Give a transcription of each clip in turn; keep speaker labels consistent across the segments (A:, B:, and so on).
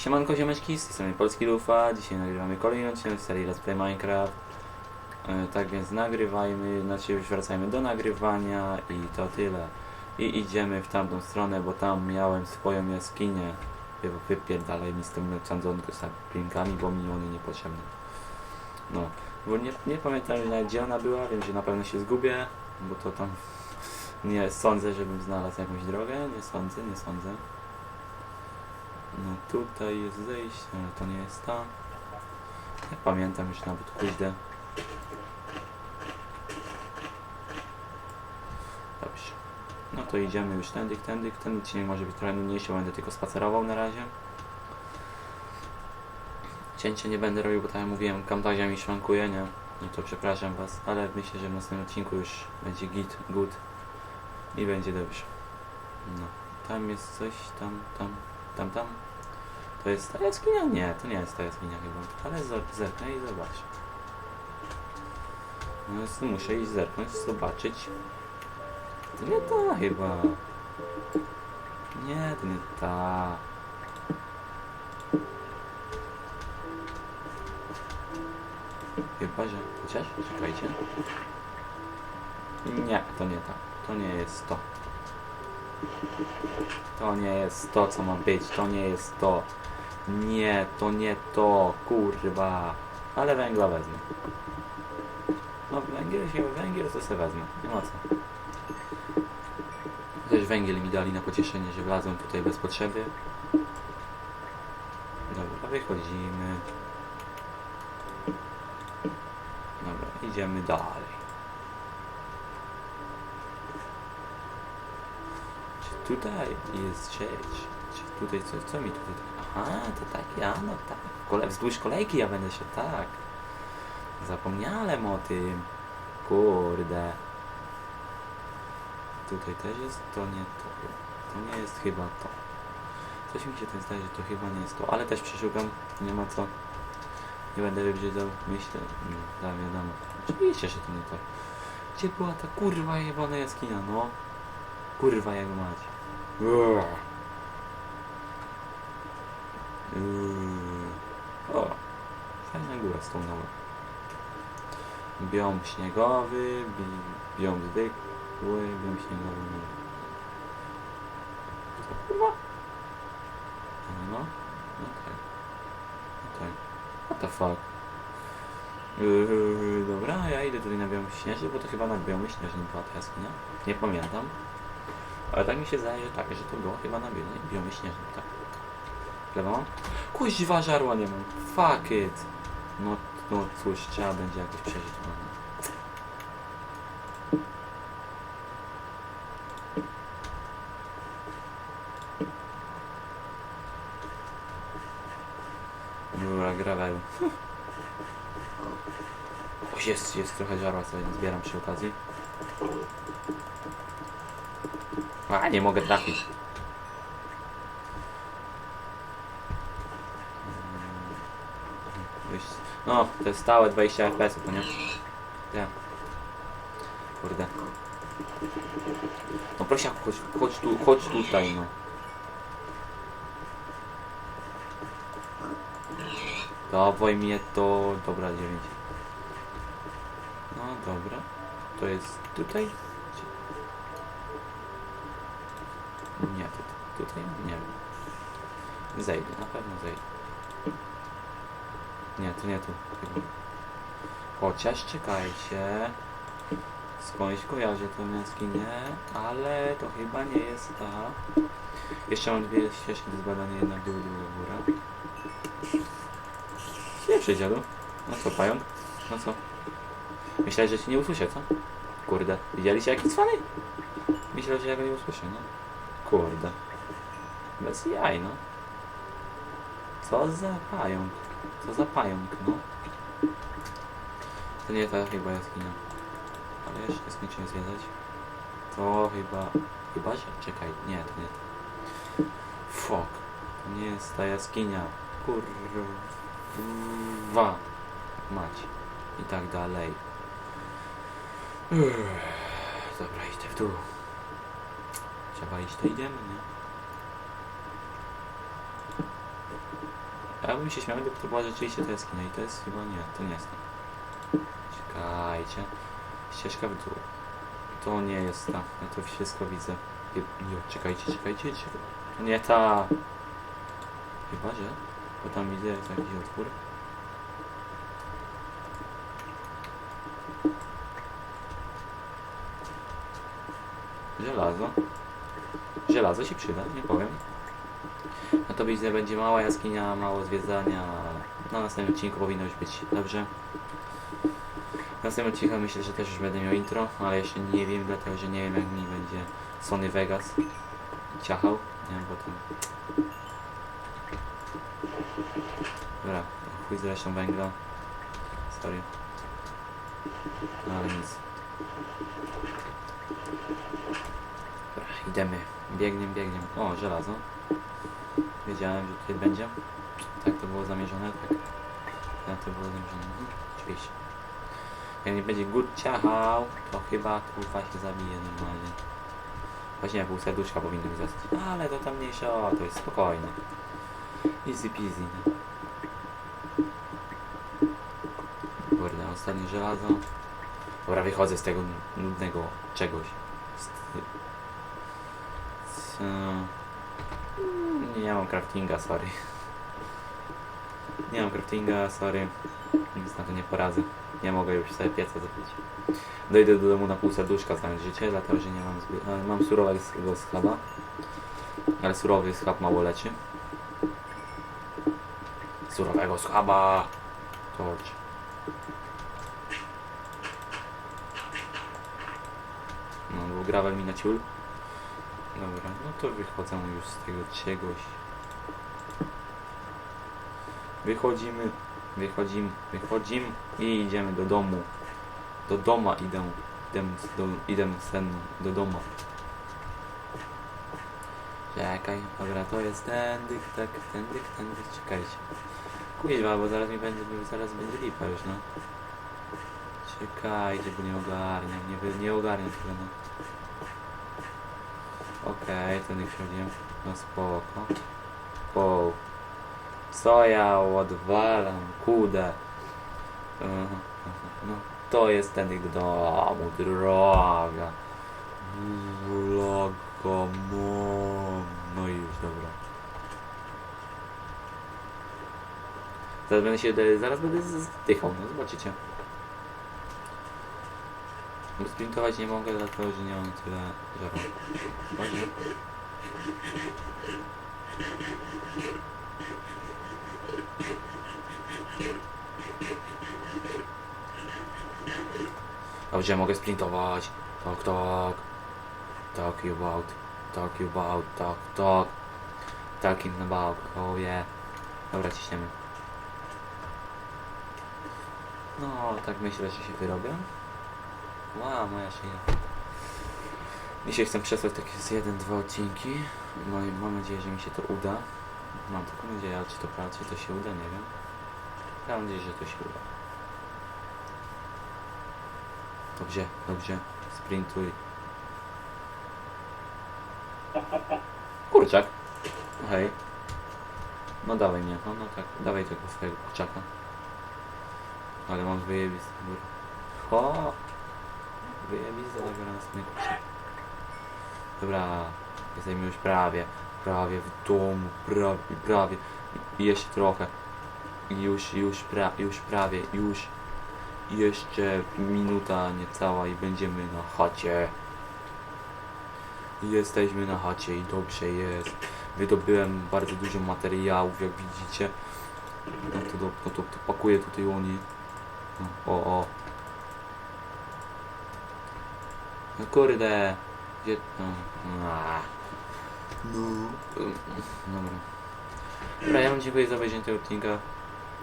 A: Siemanko ziomeczki, z tej strony Polski Lufa, dzisiaj nagrywamy kolejny odcinek z serii Let's Play Minecraft. E, tak więc nagrywajmy, znaczy już wracajmy do nagrywania i to tyle. I idziemy w tamtą stronę, bo tam miałem swoją jaskinię. Wy- Wypierdalaj mi z tym sadzonką z plinkami, bo mi one niepotrzebne. No, bo nie, nie pamiętam gdzie ona była, wiem, że na pewno się zgubię, bo to tam nie sądzę, żebym znalazł jakąś drogę, nie sądzę, nie sądzę. No tutaj jest zejście, ale to nie jest ta. Nie pamiętam już nawet kuźdę. Dobrze. No to idziemy już tędy, tędy. Ten odcinek może być trochę nudniejszy, będę tylko spacerował na razie. Cięcie nie będę robił, bo tak jak mówiłem, kampania mi szwankuje, nie? No to przepraszam was, ale myślę, że w następnym odcinku już będzie git, good i będzie dobrze. No. Tam jest coś, tam, tam, tam, tam. To jest ta jaskinia? Nie, to nie jest ta jaskinia chyba. Ale zer- zerknę i zobacz. No więc muszę iść zerknąć, zobaczyć. To nie ta chyba. Nie, to nie ta. Chyba, że... Chociaż? Czekajcie. Nie, to nie ta. To nie jest to. To nie jest to, co ma być. To nie jest to. Nie, to nie to, kurwa. Ale węgla wezmę. No węgiel się, węgiel to se wezmę, nie ma co. Też węgiel mi dali na pocieszenie, że wlazłem tutaj bez potrzeby. Dobra, wychodzimy. Dobra, idziemy dalej. Czy tutaj jest sieć? Tutaj co, co mi tutaj... Aha, to takie, a no tak. Kole, wzdłuż kolejki ja będę się tak. Zapomniałem o tym. Kurde. Tutaj też jest to nie to. To nie jest chyba to. Coś mi się tak zdaje, że to chyba nie jest to. Ale też przeszukam. Nie ma co. Nie będę wybrzydzał. Myślę. Tak, wiadomo. Oczywiście, że to nie to. Gdzie była ta kurwa jebana jaskinia, no? Kurwa jak mać. Yy. O, fajna góra stołnowa. Biom śniegowy, bi, biom zwykły, biom śniegowy. kurwa? No, no tak. No tak. What the fuck? Yy, dobra, ja idę tutaj na biom śnieżny, bo to chyba na biomie śnieżnym była ta jaskinia. Nie pamiętam. Ale tak mi się zdaje, że tak, że to było chyba na biomie, biomie tak. Lewo mam? Kuźwa żarła nie mam. Fuck it. No, no cóż, trzeba będzie jakoś przeżyć. No. Dobra, graweł. O, jest, jest trochę żarła, sobie zbieram przy okazji. A, nie mogę trafić. No, jest stałe 20 fps, to nie? Ja. Kurde. No prosiaku, chodź, chodź tu, chodź tutaj, no. Dawaj mnie to... Dobra, 9. No, dobra. To jest tutaj? Czy- Nie, tutaj. Nie wiem. Zejdę, na pewno zejdę. Nie, to nie tu. Chociaż czekajcie. Skądś kojarzę tą jaskinię, ale to chyba nie jest ta. Jeszcze mam dwie ścieżki do zbadania, jedna w dół, druga w. Nie przyjdziadu. No co, pająk? No co? Myślę, że cię nie usłyszę, co? Kurde. Widzieliście jaki cwany? Myślę, że ja go nie usłyszę, no. Kurde. Bez jaj, no. Co za pająk? Co za pająk, no. To nie ta chyba jaskinia. Ale jeszcze skończyłem zwiedzać. To chyba... Chyba, że... Czekaj, nie, to nie. Fuck. To nie jest ta jaskinia. Kurwa. Mać. I tak dalej. Dobra, idę w dół. Trzeba iść, to idziemy, nie? Ja bym się śmiał, gdyby to była rzeczywiście ta jaskinia i to jest chyba nie, to nie jest. Czekajcie. Ścieżka w dół. To nie jest ta. Ja to wszystko widzę. Nie, czekajcie, czekajcie. czekaj. To nie ta. Chyba, że? Bo tam widzę jest jakiś otwór. Żelazo. Żelazo się przyda, nie powiem. No to widzę, będzie mała jaskinia, mało zwiedzania. Na następnym odcinku powinno już być dobrze. W następnym odcinku myślę, że też już będę miał intro, ale jeszcze nie wiem, dlatego że nie wiem jak mi będzie Sony Vegas ciachał, nie wiem, bo tam... Dobra, chuj z resztą węgla. Sorry. No ale nic. Dobra, idziemy. Biegniemy, biegniemy. O, żelazo. Wiedziałem, że tutaj będzie. Tak to było zamierzone, tak. Tak to było zamierzone. Oczywiście. Jak nie będzie gór ciachał, to chyba kurwa się zabije normalnie. Właśnie pół serduszka powinno mi zostać. Ale to tam mniejsza, o, to jest spokojne. Easy peasy. no. Kurde, ostatnie żelazo. Dobra, wychodzę z tego nudnego czegoś. Nie mam craftinga, sorry. Nie mam craftinga, sorry. Nic na to nie poradzę. Nie mogę już sobie pieca zapić. Dojdę do domu na pół serduszka znając życie, dlatego że nie mam zbyt... ale Mam surowego schaba. Ale surowy schab mało leczy. Surowego schaba! Torch. No, bo gravel mi na ciul. Dobra, no to wychodzę już z tego czegoś. Wychodzimy, wychodzimy, wychodzimy i idziemy do domu. Do doma idę. Idę, do, idę sen do domu. Czekaj, dobra, to jest tędy, tak, tędy, tędy, czekajcie. Kuźwa, bo zaraz mi będzie, zaraz będzie lipa już, no. Czekajcie, bo nie ogarniam, nie, nie ogarniam tego, no. Okej, to nie przychodziłem. No spoko. Wow. Co ja odwalam, kudę. No to jest ten do domu, droga. Vloga mom. No i już, dobra. Zaraz będę się, zaraz będę zdychał, no zobaczycie. Bo sprintować nie mogę, dlatego że nie mam tyle żaru. Dobrze, mogę sprintować. Tak, tak. Talk you about. Talk you about. Tak, tak. Talking about. Oh yeah. Dobra, ciśniemy. No, tak myślę, że się wyrobię. Wow, moja szyja. Dzisiaj chcę przesłać takie z jeden, dwa odcinki. No mam nadzieję, że mi się to uda. Mam taką nadzieję, ale czy to czy to się uda, nie wiem. Mam nadzieję, że to się uda. Dobrze, dobrze. Sprintuj. Kurczak. Hej. No dawaj mnie, no, no tak, dawaj tego swojego kurczaka. Ale mam wyjebisty gór. Ho! Wyjebisty zabiorę na swój kurczak. Dobra, jesteśmy już prawie, prawie w domu, prawie, prawie. Jeszcze trochę. Już, już, pra, już prawie, już. Jeszcze minuta niecała i będziemy na chacie. Jesteśmy na chacie i dobrze jest. Wydobyłem bardzo dużo materiałów, jak widzicie. No to, no to, to pakuję tutaj oni. No, o, o. No kurde. Gdzie... No. No. Dobra. Dobra, ja wam dziękuję za obejrzenie tego odcinka.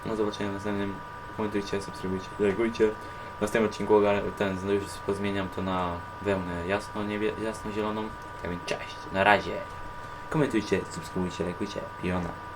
A: Do zobaczenia w następnym. Komentujcie, subskrybujcie, lajkujcie. W następnym odcinku ten no już pozmieniam to na wełnę jasno, niebie, jasno zieloną. Tak więc cześć, na razie. Komentujcie, subskrybujcie, lajkujcie. Piona.